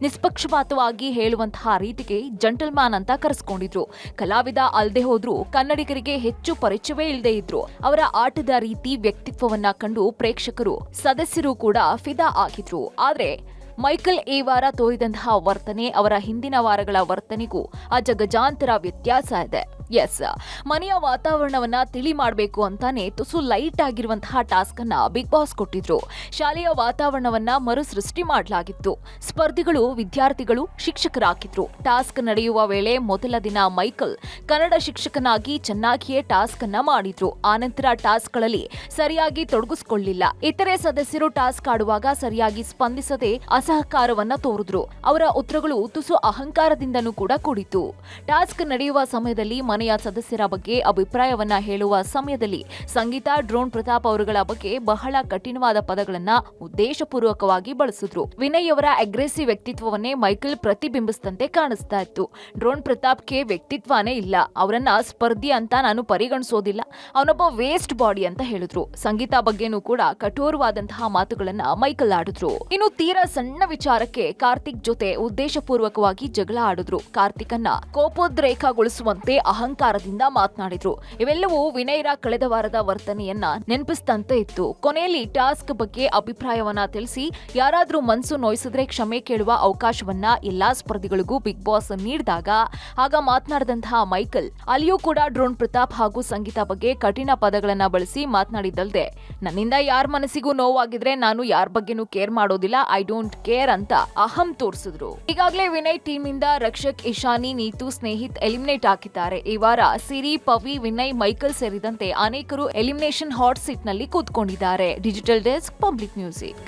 ನಿಷ್ಪಕ್ಷಪಾತವಾಗಿ ಹೇಳುವಂತಹ ರೀತಿಗೆ ಜಂಟಲ್ಮ್ಯಾನ್ ಅಂತ ಕರೆಸ್ಕೊಂಡಿದ್ರು. ಕಲಾವಿದ ಅಲ್ದೆ ಹೋದ್ರು ಕನ್ನಡಿಗರಿಗೆ ಹೆಚ್ಚು ಪರಿಚಯವೇ ಇಲ್ಲದೆ ಇದ್ರು ಅವರ ಆಟದ ರೀತಿ ವ್ಯಕ್ತಿತ್ವವನ್ನ ಕಂಡು ಪ್ರೇಕ್ಷಕರು ಸದಸ್ಯರು ಕೂಡ ಫಿದಾ ಆಗಿದ್ರು. ಆದ್ರೆ ಮೈಕಲ್ ಈ ವಾರ ತೋರಿದಂತಹ ವರ್ತನೆ ಅವರ ಹಿಂದಿನ ವಾರಗಳ ವರ್ತನೆಗೂ ಅಜಗಜಾಂತರ ವ್ಯತ್ಯಾಸ ಇದೆ. ಎಸ್ ಮನೆಯ ವಾತಾವರಣವನ್ನ ತಿಳಿ ಮಾಡಬೇಕು ಅಂತಾನೆ ತುಸು ಲೈಟ್ ಆಗಿರುವಂತಹ ಟಾಸ್ಕ್ ಅನ್ನ ಬಿಗ್ ಬಾಸ್ ಕೊಟ್ಟಿದ್ರು. ಶಾಲೆಯ ವಾತಾವರಣವನ್ನ ಮರು ಸೃಷ್ಟಿ ಮಾಡಲಾಗಿತ್ತು. ಸ್ಪರ್ಧಿಗಳು, ವಿದ್ಯಾರ್ಥಿಗಳು, ಶಿಕ್ಷಕರಾಗಿದ್ರು. ಟಾಸ್ಕ್ ನಡೆಯುವ ವೇಳೆ ಮೊದಲ ದಿನ ಮೈಕಲ್ ಕನ್ನಡ ಶಿಕ್ಷಕನಾಗಿ ಚೆನ್ನಾಗಿಯೇ ಟಾಸ್ಕ್ ಅನ್ನ ಮಾಡಿದ್ರು. ಆನಂತರ ಟಾಸ್ಕ್ಗಳಲ್ಲಿ ಸರಿಯಾಗಿ ತೊಡಗಿಸಿಕೊಳ್ಳಿಲ್ಲ. ಇತರೆ ಸದಸ್ಯರು ಟಾಸ್ಕ್ ಆಡುವಾಗ ಸರಿಯಾಗಿ ಸ್ಪಂದಿಸದೆ ಅಸಹಕಾರವನ್ನ ತೋರಿದ್ರು. ಅವರ ಉತ್ತರಗಳು ತುಸು ಅಹಂಕಾರದಿಂದನೂ ಕೂಡ ಕೂಡಿತು ಟಾಸ್ಕ್ ನಡೆಯುವ ಸಮಯದಲ್ಲಿ ಮನೆಯ ಸದಸ್ಯರ ಬಗ್ಗೆ ಅಭಿಪ್ರಾಯವನ್ನ ಹೇಳುವ ಸಮಯದಲ್ಲಿ ಸಂಗೀತ ಡ್ರೋನ್ ಪ್ರತಾಪ್ ಅವರುಗಳ ಬಗ್ಗೆ ಬಹಳ ಕಠಿಣವಾದ ಪದಗಳನ್ನ ಉದ್ದೇಶಪೂರ್ವಕವಾಗಿ ಬಳಸಿದ್ರು. ವಿನಯ್ ಅವರ ಅಗ್ರೆಸಿವ್ ವ್ಯಕ್ತಿತ್ವವನ್ನೇ ಮೈಕಲ್ ಪ್ರತಿಬಿಂಬಿಸಿದಂತೆ ಕಾಣಿಸ್ತಾ ಇತ್ತು. ಡ್ರೋನ್ ಪ್ರತಾಪ್ಗೆ ವ್ಯಕ್ತಿತ್ವನೇ ಇಲ್ಲ. ಅವರನ್ನ ಸ್ಪರ್ಧಿ ಅಂತ ನಾನು ಪರಿಗಣಿಸೋದಿಲ್ಲ. ಅವನೊಬ್ಬ ವೇಸ್ಟ್ ಬಾಡಿ ಅಂತ ಹೇಳಿದ್ರು. ಸಂಗೀತ ಬಗ್ಗೆನೂ ಕೂಡ ಕಠೋರವಾದಂತಹ ಮಾತುಗಳನ್ನ ಮೈಕಲ್ ಆಡಿದ್ರು. ಇನ್ನು ತೀರಾ ಸಣ್ಣ ವಿಚಾರಕ್ಕೆ ಕಾರ್ತಿಕ್ ಜೊತೆ ಉದ್ದೇಶಪೂರ್ವಕವಾಗಿ ಜಗಳ ಆಡಿದ್ರು. ಕಾರ್ತಿಕನ್ನ ಕೋಪೋದ್ರೇಕಗೊಳಿಸುವಂತೆ ಅಹಂಕಾರದಿಂದ ಮಾತನಾಡಿದ್ರು. ಇವೆಲ್ಲವೂ ವಿನಯ್ರ ಕಳೆದ ವಾರದ ವರ್ತನೆಯನ್ನ ನೆನಪಿಸಿದಂತೆ ಇತ್ತು. ಕೊನೆಯಲ್ಲಿ ಟಾಸ್ಕ್ ಬಗ್ಗೆ ಅಭಿಪ್ರಾಯವನ್ನ ತಿಳಿಸಿ, ಯಾರಾದರೂ ಮನಸ್ಸು ನೋಯಿಸಿದ್ರೆ ಕ್ಷಮೆ ಕೇಳುವ ಅವಕಾಶವನ್ನ ಎಲ್ಲಾ ಸ್ಪರ್ಧಿಗಳಿಗೂ ಬಿಗ್ ಬಾಸ್ ನೀಡಿದಾಗ, ಆಗ ಮಾತನಾಡಿದಂತಹ ಮೈಕಲ್, ಅಲ್ಲಿಯೂ ಕೂಡ ಡ್ರೋನ್ ಪ್ರತಾಪ್ ಹಾಗೂ ಸಂಗೀತ ಬಗ್ಗೆ ಕಠಿಣ ಪದಗಳನ್ನ ಬಳಸಿ ಮಾತನಾಡಿದ್ದಲ್ದೆ, ನನ್ನಿಂದ ಯಾರ ಮನಸ್ಸಿಗೂ ನೋವಾಗಿದ್ರೆ ನಾನು ಯಾರ ಬಗ್ಗೆನೂ ಕೇರ್ ಮಾಡೋದಿಲ್ಲ, ಐ ಡೋಂಟ್ ಕೇರ್ ಅಂತ ಅಹಂ ತೋರಿಸಿದ್ರು. ಈಗಾಗಲೇ ವಿನಯ್ ಟೀಮ್ ಇಂದ ರಕ್ಷಕ್, ಇಶಾನಿ, ನೀತು, ಸ್ನೇಹಿತ್ ಎಲಿಮಿನೇಟ್ ಆಗಿದ್ದಾರೆ ಈ ವಾರ ಸಿರಿ, ಪವಿ, ವಿನಯ್, ಮೈಕಲ್ ಸೇರಿದಂತೆ ಅನೇಕರು ಎಲಿಮಿನೇಷನ್ ಹಾಟ್ ಸೀಟ್ನಲ್ಲಿ ಕೂತ್ಕೊಂಡಿದ್ದಾರೆ. Digital desk, public music.